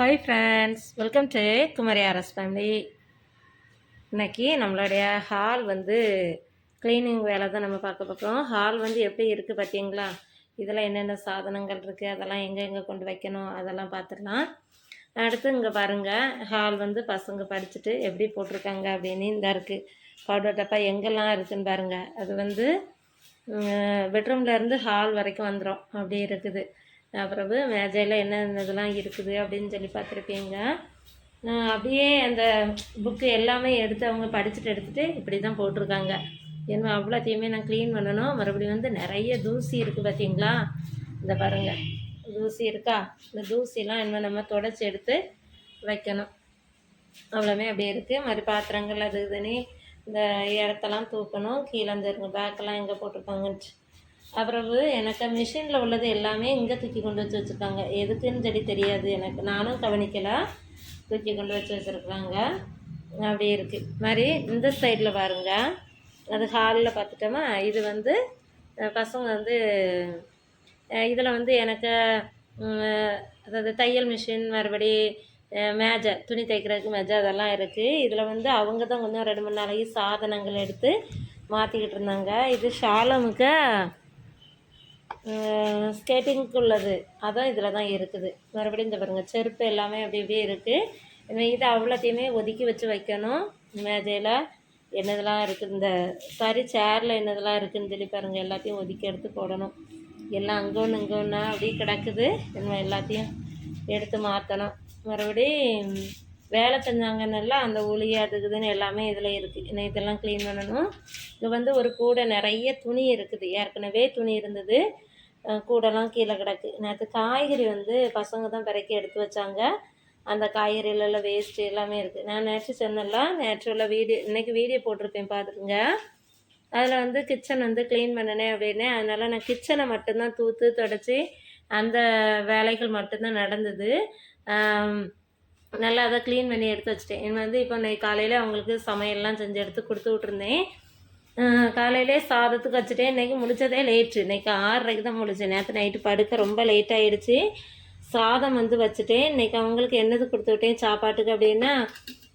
Hi friends welcome to Kumari RS family இன்னைக்கு நம்மளுடைய hall வந்து க்ளீனிங் வேலை தான் நம்ம பார்க்க போகிறோம் ஹால் வந்து எப்படி இருக்குது பார்த்தீங்களா? இதில் என்னென்ன சாதனங்கள் இருக்குது அதெல்லாம் எங்கே எங்கே கொண்டு வைக்கணும்? அதெல்லாம் பார்த்துடலாம். அடுத்து இங்கே பாருங்கள் ஹால் வந்து பசங்க படிச்சுட்டு எப்படி போட்டிருக்காங்க அப்படின்னு இந்த இருக்குது பவுடர் டப்பா எங்கெல்லாம் இருக்குதுன்னு பாருங்கள் அது வந்து பெட்ரூம்லேருந்து ஹால் வரைக்கும் வந்துடும் அப்படி இருக்குது. பிறகு மேஜையில் என்ன இதெல்லாம் இருக்குது அப்படின்னு சொல்லி பார்த்துருப்பீங்க. நான் அப்படியே அந்த புக்கு எல்லாமே எடுத்து அவங்க படிச்சுட்டு எடுத்துகிட்டு இப்படி தான் போட்டிருக்காங்க. என்ன அவ்வளோத்தையுமே நான் க்ளீன் பண்ணணும். மறுபடியும் வந்து நிறைய தூசி இருக்குது பார்த்தீங்களா? இந்த பாருங்கள் தூசி இருக்கா? இந்த தூசிலாம் என்ன நம்ம தொடச்சி எடுத்து வைக்கணும். அவ்வளோமே அப்படியே இருக்குது மாதிரி பாத்திரங்கள் அது இதுன்னு இந்த இடத்தெல்லாம் தூக்கணும். கீழே இந்த பேக்கெல்லாம் எங்கே போட்டிருக்காங்கன்ட்டு அப்புறவு எனக்கு மிஷினில் உள்ளது எல்லாமே இங்கே தூக்கி கொண்டு வச்சு வச்சுருக்காங்க. எதுக்குன்னு சொல்லி தெரியாது. எனக்கு நானும் கவனிக்கலை. தூக்கி கொண்டு வச்சு வச்சுருக்குறாங்க. அப்படி இருக்குது மாதிரி இந்த சைடில் பாருங்க. அது ஹாலில் பார்த்துட்டோமா? இது வந்து பசங்க வந்து இதில் வந்து எனக்கு அதாவது தையல் மிஷின் மறுபடி மேஜை துணி தைக்கிறதுக்கு மேஜை அதெல்லாம் இருக்குது இதில் வந்து அவங்க தான் கொஞ்சம் ரெண்டு மூணு நாளைக்கு சாதனங்கள் எடுத்து மாற்றிக்கிட்டு இருந்தாங்க. இது ஷாலமுக்கு ஸ்கேட்டிங்க்கு உள்ளது அதான் இதில் தான் இருக்குது. மறுபடியும் இந்த பாருங்கள் செருப்பு எல்லாமே அப்படி இப்படியே இருக்குது இது அவ்வளோத்தையுமே ஒதுக்கி வச்சு வைக்கணும். மேஜையில் என்னதெல்லாம் இருக்குது இந்த சாரி சேரில் என்னதெல்லாம் இருக்குதுன்னு சொல்லி பாருங்கள் எல்லாத்தையும் ஒதுக்கி எடுத்து போடணும். எல்லாம் அங்கே ஒன்று இங்கே ஒன்றா அப்படியே கிடக்குது. நம்ம எல்லாத்தையும் எடுத்து மாற்றணும் மறுபடி வேலை செஞ்சாங்கன்னால அந்த ஒளியாக அது இருக்குதுன்னு எல்லாமே இதில் இருக்குது இன்னும் இதெல்லாம் க்ளீன் பண்ணணும். இங்கே வந்து ஒரு கூடை நிறைய துணி இருக்குது. ஏற்கனவே துணி இருந்தது. கூடெல்லாம் கீழே கிடக்கு. நேற்று காய்கறி வந்து பசங்க தான் பிறக்கி எடுத்து வச்சாங்க. அந்த காய்கறியிலலாம் வேஸ்ட்டு எல்லாமே இருக்குது நான் நேற்று சொன்னல நேற்று உள்ள வீடியோ இன்றைக்கி வீடியோ போட்டிருப்பேன் பார்த்துருங்க அதில் வந்து கிச்சன் வந்து க்ளீன் பண்ணினேன் அப்படின்னே. அதனால் நான் கிச்சனை மட்டும்தான் தூத்து தொடச்சி அந்த வேலைகள் மட்டும்தான் நடந்தது. நல்லா அதை க்ளீன் பண்ணி எடுத்து வச்சிட்டேன். இது வந்து இப்போ நான் காலையில் அவங்களுக்கு சமையல்லாம் செஞ்சு எடுத்து கொடுத்து விட்ருந்தேன் காலையிலே சாதத்துக்கு வச்சுட்டேன். இன்றைக்கி முடித்ததே லேட்டு இன்றைக்கி ஆறரைக்கு தான் முடிச்சேன். நேற்று நைட்டு படுக்க ரொம்ப லேட் ஆகிடுச்சு சாதம் வந்து வச்சுட்டேன். இன்றைக்கி அவங்களுக்கு என்னது கொடுத்து விட்டேன்? சாப்பாட்டுக்கு அப்படின்னா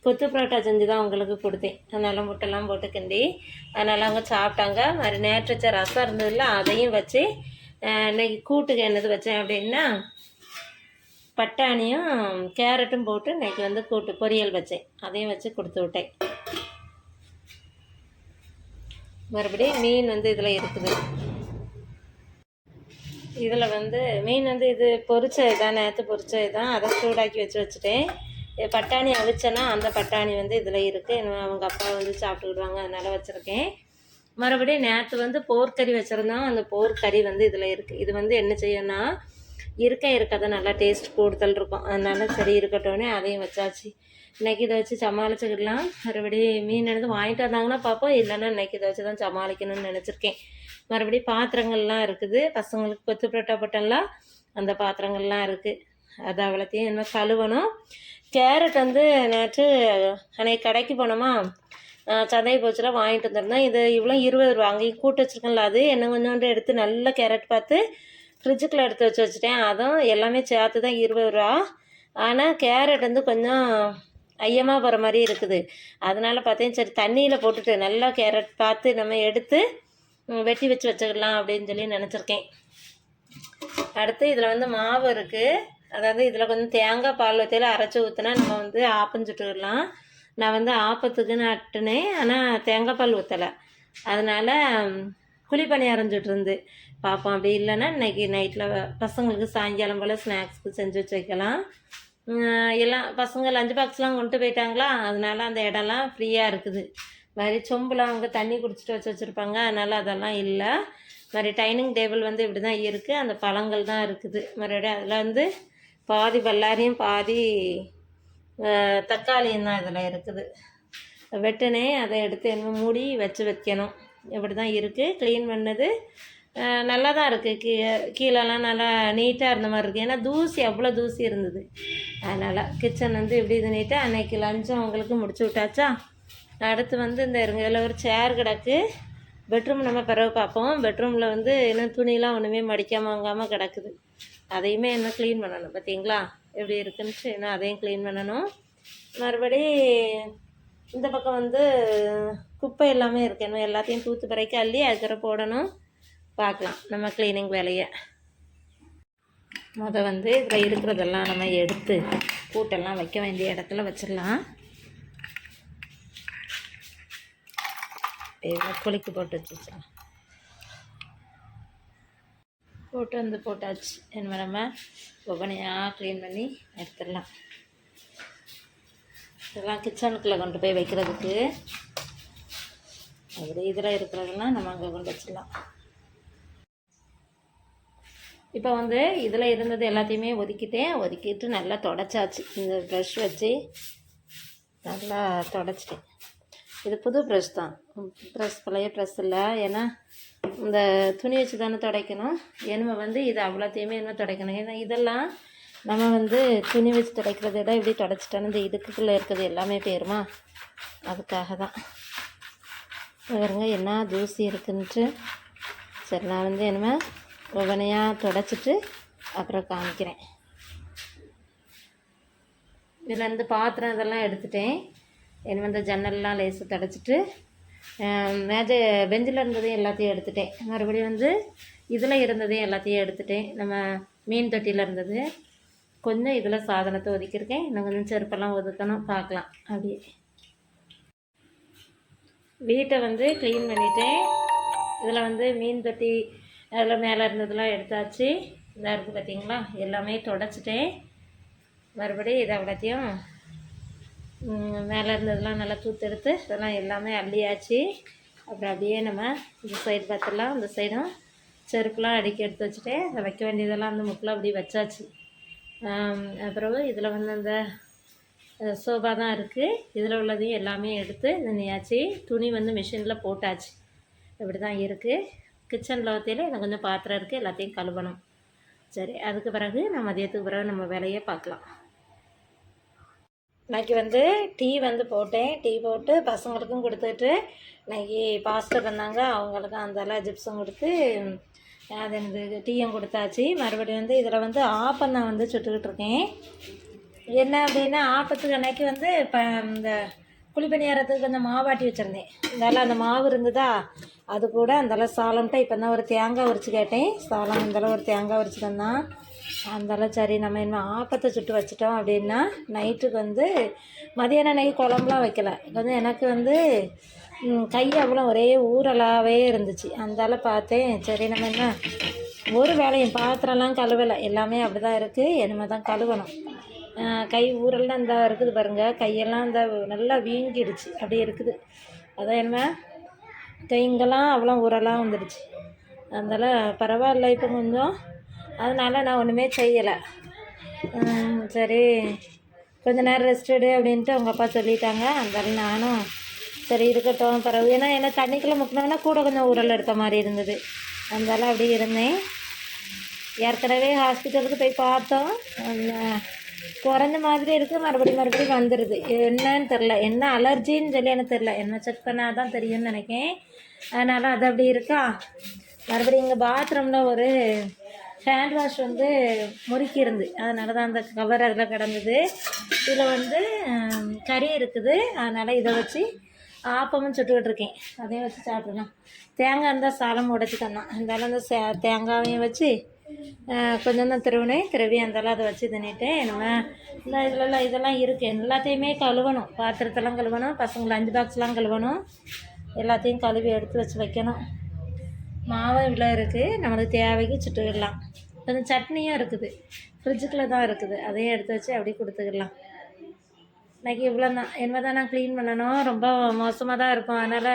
கொத்து பரோட்டா செஞ்சு தான் அவங்களுக்கு கொடுத்தேன். அதனால் முட்டைலாம் போட்டு கிண்டி அதனால் அவங்க சாப்பிட்டாங்க. மாதிரி நேற்று வச்ச ரசம் இருந்ததில்ல அதையும் வச்சு இன்றைக்கி இன்னைக்கு கூட்டுக்கு என்னது வச்சேன் அப்படின்னா பட்டாணியும் கேரட்டும் போட்டு இன்றைக்கி வந்து கூட்டு பொரியல் வச்சேன். அதையும் வச்சு கொடுத்து விட்டேன். மறுபடியும் மீன் வந்து இதில் இருக்குது. இதில் வந்து மீன் வந்து இது பொரிச்சது தான் நேற்று பொரிச்சது தான் அதை சூடாக்கி வச்சு வச்சுட்டேன். பட்டாணி அவிச்சேன்னா அந்த பட்டாணி வந்து இதில் இருக்குது என்ன அவங்க அப்பா வந்து சாப்பிட்டுக்கிடுவாங்க அதனால் வச்சுருக்கேன். மறுபடியும் நேற்று வந்து போர்க்கறி வச்சுருந்தோம். அந்த போர்க்கறி வந்து இதில் இருக்குது இது வந்து என்ன செய்யணும்னா இருக்க இருக்கதை நல்லா டேஸ்ட் கூடுதல் இருக்கும். அதனால சரி இருக்கட்டோன்னே அதையும் வச்சாச்சு. இன்னைக்கு இதை வச்சு சமாளிச்சுக்கிடலாம் மறுபடி மீன் எடுத்து வாங்கிட்டு வந்தாங்கன்னா பார்ப்போம் இல்லைன்னா இன்னைக்கு இதை வச்சு தான் சமாளிக்கணும்னு நினச்சிருக்கேன். மறுபடியும் பாத்திரங்கள்லாம் இருக்குது. பசங்களுக்கு கொத்து புரோட்டா போட்டெல்லாம் அந்த பாத்திரங்கள்லாம் இருக்குது அது அவ்வளோத்தையும் என்ன கழுவணும். கேரட் வந்து நேற்று அன்னைக்கு கடைக்கு போனோமா? சந்தை போச்சுல வாங்கிட்டு வந்திருந்தேன். இது இவ்வளோ இருபது ரூபா அங்கேயும் கூட்டு வச்சுருக்கேன்ல அது. என்ன கொஞ்சோண்டு எடுத்து நல்ல கேரட் பார்த்து ஃப்ரிட்ஜுக்குள்ளே எடுத்து வச்சு வச்சுட்டேன். அதுவும் எல்லாமே சேர்த்து தான் இருபது ரூபா ஆனால் கேரட் வந்து கொஞ்சம் ஐயமாக போகிற மாதிரி இருக்குது. அதனால் பார்த்தேன் சரி தண்ணியில் போட்டுட்டு நல்லா கேரட் பார்த்து நம்ம எடுத்து வெட்டி வச்சு வச்சுக்கலாம் அப்படின்னு சொல்லி நினச்சிருக்கேன். அடுத்து இதில் வந்து மாவு இருக்குது அதாவது இதில் கொஞ்சம் தேங்காய் பால் வத்தையில் அரைச்சி ஊற்றினா நம்ம வந்து ஆப்பம் சுட்டுக்கலாம் நான் வந்து ஆப்பத்துக்குன்னு நட்டுனேன் ஆனால் தேங்காய் பால் ஊற்றலை அதனால் குழிப்பணி பணியாரம் சுட்டுருந்து பார்ப்போம் அப்படி இல்லைன்னா இன்னைக்கு நைட்டில் பசங்களுக்கு சாயங்காலம் போல் ஸ்நாக்ஸ்க்கு செஞ்சு வச்சு வைக்கலாம் எல்லாம் பசங்க லஞ்ச் பாக்ஸ்லாம் கொண்டு போயிட்டாங்களா? அதனால அந்த இடம்லாம் ஃப்ரீயாக இருக்குது. மாதிரி சொம்பில் அவங்க தண்ணி குடிச்சிட்டு வச்சு வச்சுருப்பாங்க. அதனால் அதெல்லாம் இல்லை. மாதிரி டைனிங் டேபிள் வந்து இப்படி தான் இருக்குது அந்த பழங்கள் தான் இருக்குது. மறுபடியும் அதில் வந்து பாதி பல்லாரியும் பாதி தக்காளியும் தான் இதில் இருக்குது. வெட்டினே அதை எடுத்து என்ன மூடி வச்சு வைக்கணும். இப்படி தான் இருக்குது க்ளீன் பண்ணது. நல்லா தான் இருக்குது கீ கீழெல்லாம் நல்லா நீட்டாக இருந்த மாதிரி இருக்குது ஏன்னா தூசி அவ்வளோ தூசி இருந்தது. அதனால் கிச்சன் வந்து இப்படி இது நீட்டாக அன்னைக்கு லஞ்சம் அவங்களுக்கு முடிச்சு விட்டாச்சா? அடுத்து வந்து இந்த இருங்க இதில் ஒரு சேர் கிடக்கு. பெட்ரூம் நம்ம பிறகு பார்ப்போம். பெட்ரூமில் வந்து இன்னும் துணிலாம் ஒன்றுமே மடிக்காமல் வாங்காமல் கிடக்குது. அதையுமே என்ன க்ளீன் பண்ணணும். பார்த்தீங்களா எப்படி இருக்குன்ட்டு இன்னும் அதையும் க்ளீன் பண்ணணும். மறுபடி இந்த பக்கம் வந்து குப்பை எல்லாமே இருக்கணும் எல்லாத்தையும் தூத்து பிறக்கி அள்ளி அதுக்கப்புறம் போடணும். பார்க்கலாம். நம்ம க்ளீனிங் வேலையை. முத வந்து இதில் இருக்கிறதெல்லாம் நம்ம எடுத்து கூட்டெல்லாம் வைக்க வேண்டிய இடத்துல வச்சிடலாம். குளிக்கு போட்டு வச்சுக்கலாம் போட்டு வந்து போட்டாச்சு. என்ன நம்ம ஒவ்வொன்றையாக க்ளீன் பண்ணி எடுத்துடலாம். இதெல்லாம் கிச்சனுக்குள்ளே கொண்டு போய் வைக்கிறதுக்கு அப்படி இதில் இருக்கிறதெல்லாம் நம்ம அங்கே கொண்டு வச்சிடலாம். இப்போ வந்து இதில் இருந்தது எல்லாத்தையுமே ஒதுக்கிட்டேன். ஒதுக்கிட்டு நல்லா தொடச்சாச்சு. இந்த ப்ரஷ் வச்சு நல்லா தொடச்சிட்டேன். இது புது ப்ரஷ் தான். ப்ரெஷ் பழைய ப்ரெஷ் இல்லை. ஏன்னா இந்த துணி வச்சு தானே துடைக்கணும். எனுமை வந்து இது அவ்வளோத்தையுமே என்ன துடைக்கணும். ஏன்னா இதெல்லாம் நம்ம வந்து துணி வச்சு துடைக்கிறத விட இப்படி துடைச்சிட்டோன்னு இந்த இதுக்குள்ளே இருக்கிறது எல்லாமே போயிருமா? அதுக்காக தான். பாருங்க என்ன தூசி இருக்குன்ட்டு சரி நான் வந்து என்னமே ஒவ்வொன்றையாக தொடச்சிட்டு அப்புறம் காமிக்கிறேன். இதில் இருந்து பாத்திரம் இதெல்லாம் எடுத்துட்டேன். என்ன இந்த ஜன்னல்லாம் லேசு தொடச்சிட்டு மேஜை பெஞ்சில் இருந்ததையும் எல்லாத்தையும் எடுத்துட்டேன். மறுபடியும் வந்து இதில் இருந்ததையும் எல்லாத்தையும் எடுத்துட்டேன். நம்ம மீன் தொட்டியில் இருந்தது. கொஞ்சம் இதில் சாதனத்தை ஒதுக்கியிருக்கேன். இன்னும் கொஞ்சம் செருப்பெல்லாம் ஒதுக்கணும். பார்க்கலாம். அப்படியே. வீட்டை வந்து க்ளீன் பண்ணிட்டேன். இதில் வந்து மீன் தொட்டி அதில் மேலே இருந்ததெல்லாம் எடுத்தாச்சு. இதாக இருக்குது பார்த்தீங்களா? எல்லாமே தொடச்சிட்டேன். மறுபடியும் இதை அவ்வளோத்தையும் மேலே இருந்ததெல்லாம் நல்லா தூத்தெடுத்து இதெல்லாம் எல்லாமே அள்ளியாச்சு. அப்புறம் அப்படியே நம்ம இந்த சைடு பார்த்துடலாம். இந்த சைடும் செருப்புலாம் அடிக்கி எடுத்து வச்சுட்டேன். அதை வைக்க வேண்டியதெல்லாம் அந்த முக்கில் அப்படி வச்சாச்சு. அப்புறம் இதில் வந்து அந்த சோபா தான் இருக்குது இதில் உள்ளதையும் எல்லாமே எடுத்து நினையாச்சு துணி வந்து மிஷினில் போட்டாச்சு. இப்படி தான் இருக்குது கிச்சனில் வத்தையில் எனக்கு கொஞ்சம் பாத்திரம் இருக்குது எல்லாத்தையும் கழுவணும். சரி அதுக்கு பிறகு நான் மதியத்துக்கு பிறகு நம்ம வேலையை பார்க்கலாம். இன்னைக்கு வந்து டீ வந்து போட்டேன். டீ போட்டு பசங்களுக்கும் கொடுத்துட்டு இன்னைக்கு பாஸ்டர் வந்தாங்க. அவங்களுக்கும் அந்த ஜிப்ஸும் கொடுத்து அது எனக்கு டீயும் கொடுத்தாச்சு. மறுபடியும் வந்து இதில் வந்து ஆப்பம் தான் வந்து சுட்டுக்கிட்டு இருக்கேன். என்ன அப்படின்னா ஆப்பத்துக்கு அன்னைக்கு வந்து இப்போ இந்த குழிப்பணியாரத்துக்கு கொஞ்சம் மாவாட்டி வச்சுருந்தேன். இருந்தாலும் அந்த மாவு இருந்ததா அது கூட அந்தளவு சாலம்ட்ட இப்போ தான் ஒரு தேங்காய் உரிச்சு கேட்டேன். சாலம் அந்தளவு ஒரு தேங்காய் உரிச்சு தந்தான் அந்தளவு சரி நம்ம இன்னும் ஆப்பத்தை சுட்டு வச்சிட்டோம் அப்படின்னா நைட்டுக்கு வந்து மதியானம் நைட் குழம்புலாம் வைக்கல. கொஞ்சம் எனக்கு வந்து கை அவ்வளோ ஒரே ஊறலாகவே இருந்துச்சு. அந்தால பார்த்தேன் சரி நம்ம என்ன ஒரு வேலையும் பாத்திரம்லாம் கழுவலை. எல்லாமே அப்படி தான் இருக்குது இனிமேல் தான் கழுவணும். கை ஊரெல்லாம் இந்த இருக்குது பாருங்கள் கையெல்லாம் இந்த நல்லா வீங்கிடுச்சு. அப்படியே இருக்குது. அதான் என்ன? கைங்கெல்லாம் அவ்வளோ ஊரெல்லாம் வந்துடுச்சு. அதனால் பரவாயில்ல இப்போ கொஞ்சம். அதனால் நான் ஒன்றுமே செய்யலை. சரி. கொஞ்ச நேரம் ரெஸ்ட் எடு அப்படின்ட்டு அவங்க அப்பா சொல்லிட்டாங்க. அதனால நானும் சரி இருக்கட்டும் பரவு ஏன்னா என்ன தண்ணிக்குள்ளே முக்கினோன்னா கூட கொஞ்சம் உரல் எடுத்த மாதிரி இருந்தது. அதனால அப்படி இருந்தேன். ஏற்கனவே ஹாஸ்பிட்டலுக்கு போய் பார்த்தோம். குறைஞ்ச மாதிரி இருக்குது மறுபடியும் மறுபடியும் வந்துடுது என்னன்னு தெரில என்ன அலர்ஜின்னு சொல்லி எனக்கு தெரில என்ன செக் பண்ணால் தான் தெரியும்னு நினைக்கேன். அதனால் அது அப்படி இருக்கா? மறுபடியும் இங்கே பாத்ரூமில் ஒரு ஹேண்ட் வாஷ் வந்து முறுக்கி இருந்து. அதனால தான் அந்த கவர் அதில் கிடந்தது. இதில் வந்து கறி இருக்குது. அதனால் இதை வச்சு ஆப்பமும் சுட்டுக்கிட்டு இருக்கேன். அதையும் வச்சு சாப்பிட்றேன் தேங்காய் இருந்தால் சாலம் உடச்சி தந்தான் இருந்தாலும் அந்த சே தேங்காயையும் வச்சு கொஞ்சம் தான் திருவினேன் திருவி அந்தளவு அதை வச்சு தின்னுட்டேன் என்னங்க இந்த இதுலலாம் இதெல்லாம் இருக்குது எல்லாத்தையுமே கழுவணும். பாத்திரத்தெல்லாம் கழுவணும். பசங்களை அஞ்சு பாக்ஸ்லாம் கழுவணும். எல்லாத்தையும் கழுவி எடுத்து வச்சு வைக்கணும். மாவு இவ்வளோ இருக்குது நம்மளுக்கு தேவைக்கு சுட்டுக்கிடலாம் கொஞ்சம் சட்னியும் இருக்குது. ஃப்ரிட்ஜுக்குள்ளே தான் இருக்குது. அதையும் எடுத்து வச்சு அப்படியே கொடுத்துக்கிடலாம் இன்றைக்கி இவ்வளோ தான் என்ன தான் நான் க்ளீன் பண்ணணும். ரொம்ப மோசமாக தான் இருக்கும். அதனால்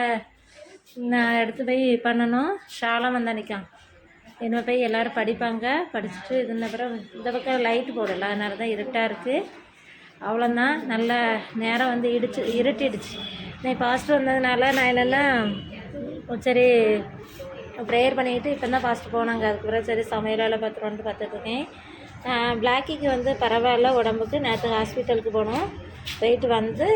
நான் எடுத்து போய் பண்ணணும். ஷாலம் வந்து நிற்கும் என்ன போய் எல்லோரும் படிப்பாங்க. படிச்சுட்டு இதுன பிறகு இந்த பக்கம் லைட்டு போடல. அதனால தான் இருட்டாக இருக்குது அவ்வளோதான் நல்ல நேரம் வந்து இடிச்சு இருட்டிடுச்சு. நான் பாஸ்ட் வந்ததுனால நான் என்னெல்லாம் சரி ப்ரேயர் பண்ணிக்கிட்டு இப்போ தான் ஃபாஸ்ட்டு போனாங்க. அதுக்கப்புறம் சரி சமையல் வேலை பார்த்துருவோன்ட்டு பார்த்துட்ருக்கேன் பிளாக்கிக்கு வந்து பரவாயில்ல உடம்புக்கு. நேற்று ஹாஸ்பிட்டலுக்கு போனோம். போயிட்டு வந்து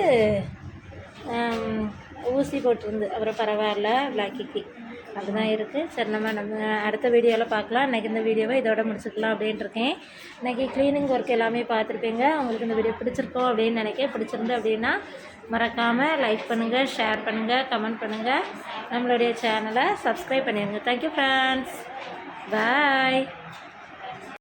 ஊசி போட்டிருந்து. அப்புறம் பரவாயில்ல பிளாக்கிக்கு அதுதான் இருக்குது சரி நம்ம நம்ம அடுத்த வீடியோவில் பார்க்கலாம். இன்றைக்கி இந்த வீடியோவை இதோட முடிச்சுக்கலாம் அப்படின்ட்டு இருக்கேன் இன்றைக்கி க்ளீனிங் ஒர்க் எல்லாமே பார்த்துருப்பீங்க. உங்களுக்கு இந்த வீடியோ பிடிச்சிருக்கோம் அப்படின்னு நினைக்க பிடிச்சிருந்து அப்படின்னா மறக்காமல் லைக் பண்ணுங்கள் ஷேர் பண்ணுங்கள் கமெண்ட் பண்ணுங்கள் நம்மளுடைய சேனலை சப்ஸ்கிரைப் பண்ணிடுங்க தேங்க்யூ ஃப்ரெண்ட்ஸ் பாய்